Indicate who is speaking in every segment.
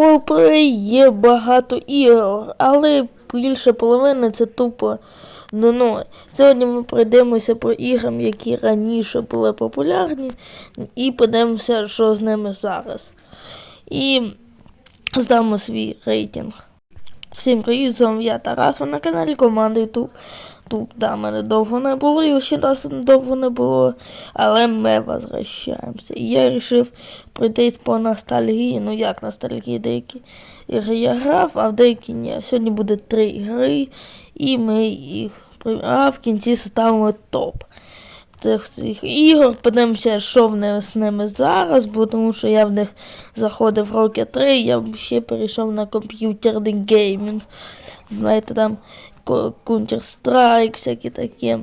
Speaker 1: Голплей є багато ігор, але більше половини це тупо дно. Сьогодні ми пройдемося по іграм, які раніше були популярні, і подивимося, що з ними зараз. І здамо свій рейтинг. Всім привіт, з вами я Тарас, ви на каналі команди YouTube. Тут, да, мене довго не було, і ще нас довго не було, але ми возвращаємося. І я вирішив пройтись по ностальгії, ну як ностальгії, деякі ігри я грав, а в деякі ні. Сьогодні буде три ігри, і ми їх а в кінці ставимо топ. Цих цих ігор, подивимося, що в них з ними зараз, бо тому що я в них заходив роки три, я ще перейшов на комп'ютерний геймінг. Знаєте, там Counter-Strike, всякі такі.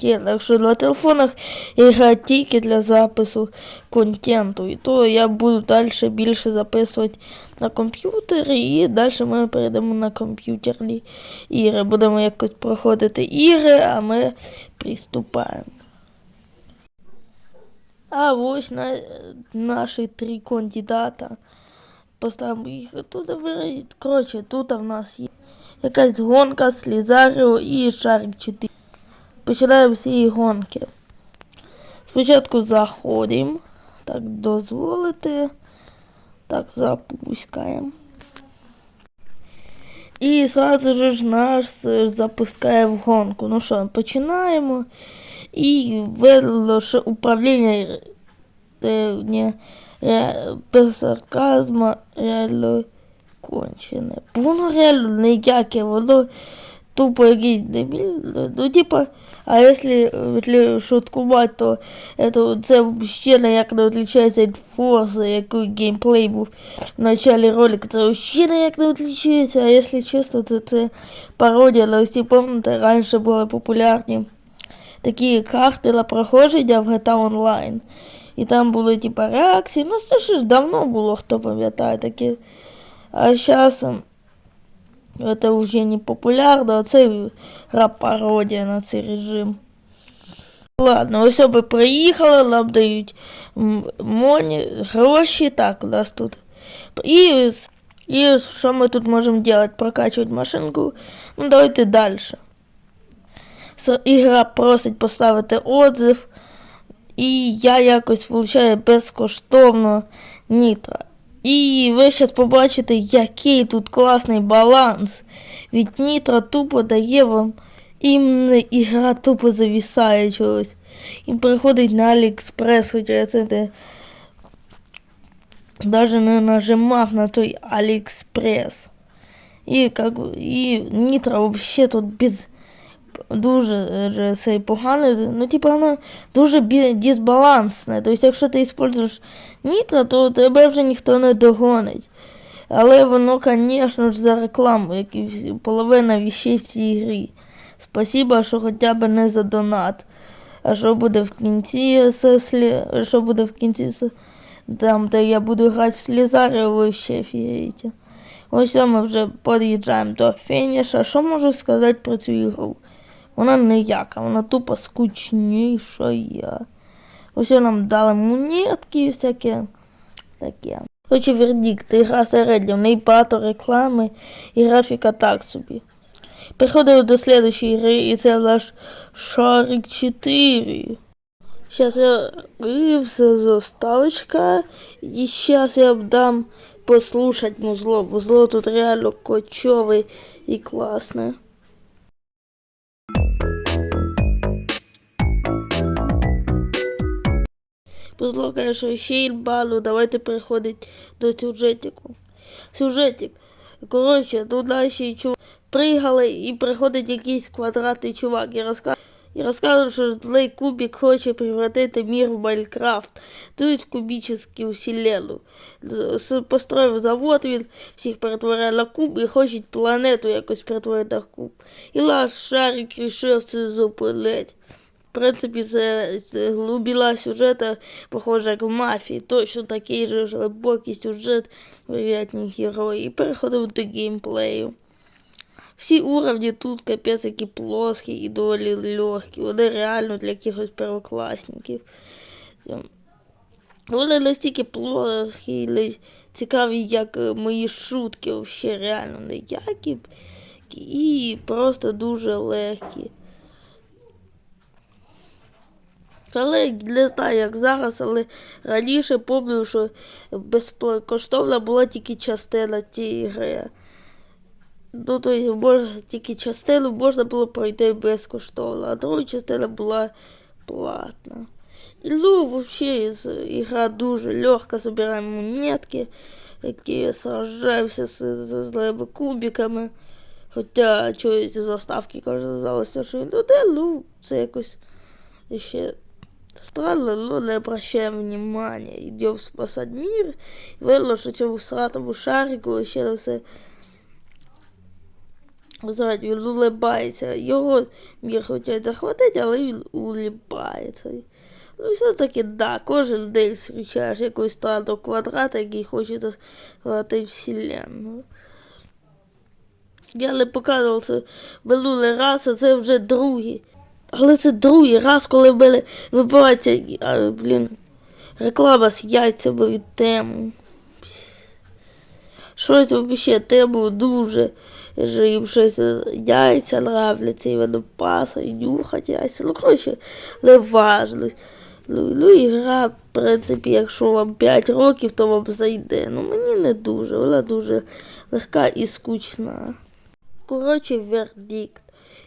Speaker 1: Так що на телефонах я граю тільки для запису контенту. І то я буду далі більше записувати на комп'ютері, і далі ми перейдемо на комп'ютерні ігри. Будемо якось проходити ігри, а ми приступаємо. А ось на, наші три кандидата. Поставимо їх тут. ви- Коротше, тут в нас є якась гонка з Лізаріо і Шарик 4. Починаємо всі гонки. Спочатку заходимо. Так, дозволити. Так, запускаємо. І зразу ж нас е, запускає в гонку. Ну що, починаємо. І ввело, що управління е, не, ре, без сарказму реально кончене. Бо Воно реально ніяке, воно тупо якийсь дебіль. Ну, типа, а якщо е, шуткувати, то это, це ще ніяк не відрізняється від Forza, який геймплей був в началі ролика. Це ще ніяк не відрізняється, а якщо чесно, то це пародія. Але всі пам'ятаєте, раніше були популярні такі карти на проходження в GTA Online. І там були типа реакції. Ну це ж давно було, хто пам'ятає таке. А зараз це вже не популярно, а це гра пародія на цей режим. Ладно, ось би приїхали, нам дають моні, гроші, так, у нас тут. І, і що ми тут можемо робити? Прокачувати машинку. Ну, давайте далі. Ігра просить поставити отзив, і я якось получаю безкоштовно нітро. І ви зараз побачите, який тут класний баланс. Від нітро тупо дає вам іменно ігра тупо завісає чогось. І приходить на Аліекспрес, хоча я це не даже не нажимав на той Аліекспрес. І, і нітро вообще тут без дуже е, це погане, ну, типу, воно дуже дисбалансне. Тобто, якщо ти використовуєш нітро, то тебе вже ніхто не догонить. Але воно, звісно ж, за рекламу, як і половина віщей в цій грі. Спасибо, що хоча б не за донат. А що буде в кінці що буде в кінці там, де я буду грати в Слізарі, ви ще фієте. Ось ми вже під'їжджаємо до фініша. Що можу сказати про цю ігру? Вона ніяка, вона тупо скучніша. Ось нам дали монетки і всяке таке. Хоче вердикт, ігра середня, в неї багато реклами і графіка так собі. Приходимо до слідчої гри, і це наш Шарик 4. Сейчас я все заставочка. І сейчас я дам послушать музло. Музло тут реально кочове і класне. Каже, що ще й балу, давайте переходить до сюжетику. Сюжетик. Коротше, тут наші чу пригали і приходить якийсь квадратний чувак і розказує. І розказує, що злий кубик хоче превратити мір в Майнкрафт. Тут кубічну вселенну. З- Построїв завод, він всіх перетворяє на куб і хоче планету якось перетворити на куб. І наш шарик рішив це зупинити. Принципі, це, це глибина сюжету, похоже, як в мафії. Точно такий же глибокий сюжет вероятні герої. І переходимо до геймплею. Всі уровні тут капець які плоскі і доволі легкі. Вони реально для якихось первокласників. Ем, Вони настільки ли- цікаві, як е, мої шутки, взагалі реально ніякі. І просто дуже легкі. Але не знаю, як зараз, але раніше пам'ятаю, що безкоштовна була тільки частина цієї гри. Ну, то є, можна, тільки частину можна було пройти безкоштовно, а друга частина була платна. І ну, взагалі, ігра дуже легка, збираємо монетки, які сражаємося з, з злими кубиками. Хоча чогось в заставці казалося, що ну де, ну, це якось ще ну не обращаємо внимания. Йдемо спасати мир. Що цьому сратому шарику ще все зраді, він улибається. Його мір хочуть захватити, але він улибається. Ну, все-таки, да, кожен день зустрічаєш якогось странного квадрата, який хоче захватити вселенну. Я не показував це минулий раз, а це вже другий. Але це другий раз, коли в вибивається, а, блін, реклама з яйцями від тему. Щось взагалі тему дуже що їм щось яйця нравляться, і вони пасають, нюхать яйця. Ну, коротше, не важно. Ну, ну, ігра, в принципі, якщо вам 5 років, то вам зайде. Ну, мені не дуже, вона дуже легка і скучна. Коротше, вердикт.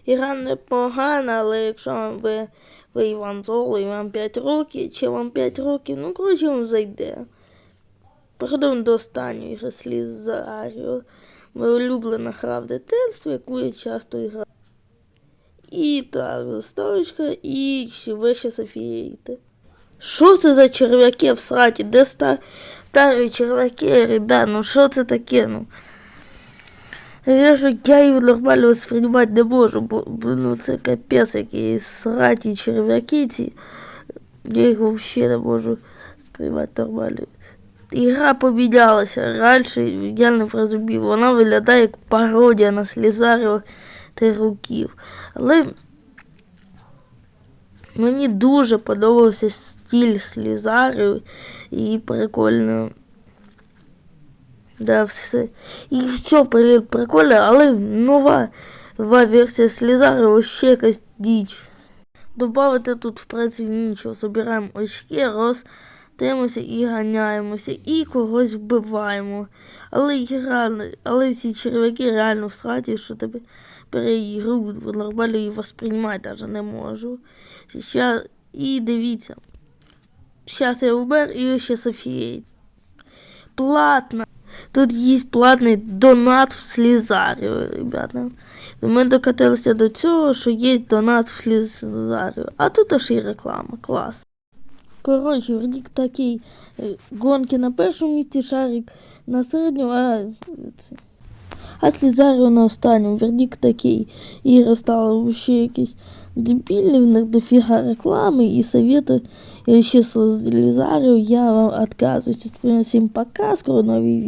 Speaker 1: Ігра непогана, але якщо вам ви, ви Золо, і вам 5 років, чи вам 5 років, ну, коротше, вам зайде. Переходимо до останньої гри Слізаріо. Моя улюблена гра в дитинстві, яку я часто граю. І так, заставочка, і ще вище Софієйте. Що це за черв'яки в сраті? Де старі черв'яки, ребят, ну що це таке? Ну? Я ж я її нормально восприймати не можу, бо, ну, це капець, які сраті черв'яки ці. Я їх взагалі не можу сприймати нормально. Ігра помінялася. Раніше я не розумів, вона виглядає як пародія на Слізаріо та руків. Але мені дуже подобався стиль Слізаріо і прикольно. Да, все. І все прикольно, але нова, нова версія Слізаріо ще якась діч. Добавити тут, в принципі, нічого. Собираємо очки, роз тримаємося і ганяємося, і когось вбиваємо. Але ігра, але ці черв'яки реально в сраті, що тебе переігру нормально її восприймати навіть не можу. Ща, і дивіться. Зараз я вбер і ще Софієй. Платно. Тут є платний донат в Слізаріо, ребята. Ми докатилися до цього, що є донат в Слізаріо. А тут аж і реклама. Клас. Коротше, вердикт такий. е, Гонки на першому місці, шарик на середньому, а. А Слізаріо на останньому. Вердикт такий. Ігри стали ще якісь дебільні, в них дофіга реклами і совети. І ще Слізаріо я вам відказуюсь. Всім пока, скоро нові відео.